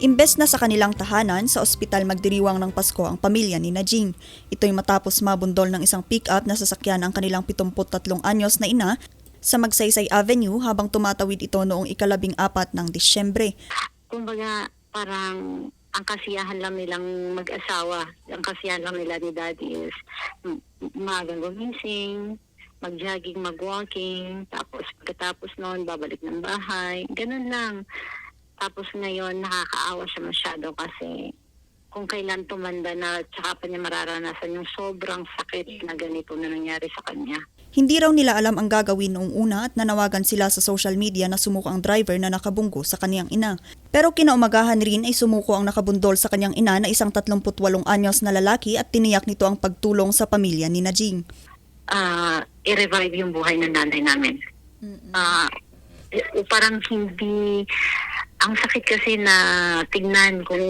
Imbes na sa kanilang tahanan, sa ospital magdiriwang ng Pasko ang pamilya ni Najing. Ito'y matapos mabundol ng isang pick-up na sasakyan ang kanilang 73 anyos na ina sa Magsaysay Avenue habang tumatawid ito noong ikalabing apat ng Disyembre. kumbaga parang ang kasiyahan lang nilang mag-asawa, ang kasiyahan lang nila ni daddy is umagang gumising, mag-jogging, mag-walking, tapos pagkatapos noon babalik ng bahay, ganun lang. Tapos ngayon nakakaawa siya masyado kasi kung kailan tumanda na tsaka pa niya mararanasan yung sobrang sakit na ganito na nangyari sa kanya. Hindi raw nila alam ang gagawin noong una at nanawagan sila sa social media na sumuko ang driver na nakabunggo sa kaniyang ina. Pero kinaumagahan rin ay sumuko ang nakabundol sa kanyang ina na isang 38 anyos na lalaki at tiniyak nito ang pagtulong sa pamilya ni Najing. ah i-revive yung buhay ng nanay namin. Eh, parang hindi ang sakit kasi na tignan kung,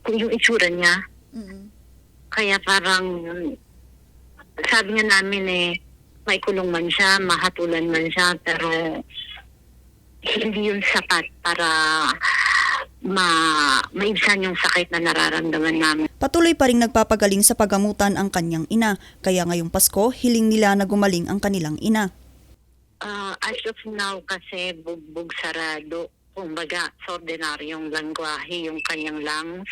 kung yung itsura niya. Kaya parang sabi nga namin eh may kulong man siya, mahatulan man siya, pero hindi yun sapat para ma maibsan yung sakit na nararamdaman namin. Patuloy pa rin nagpapagaling sa pagamutan ang kanyang ina, kaya ngayong Pasko hiling nila na gumaling ang kanilang ina. Ah, as of now kasi bugbog sarado. Kumbaga, sa ordinaryong langwahe yung kanyang lungs.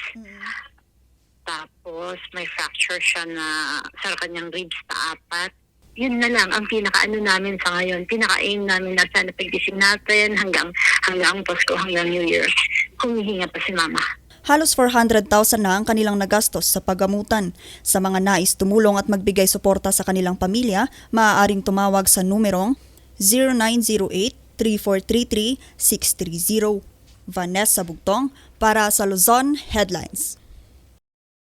Tapos may fracture siya na sa kanyang ribs na apat. Yun na lang ang pinaka-ano namin sa ngayon. Pinaka-aim namin na sana paggising natin hanggang hanggang Pasko, hanggang New Year. Humihinga pa si Mama. Halos 400,000 na ang kanilang nagastos sa pagamutan. Sa mga nais tumulong at magbigay suporta sa kanilang pamilya, maaaring tumawag sa numerong 0908-3433-630. Vanessa Bugtong para sa Luzon Headlines.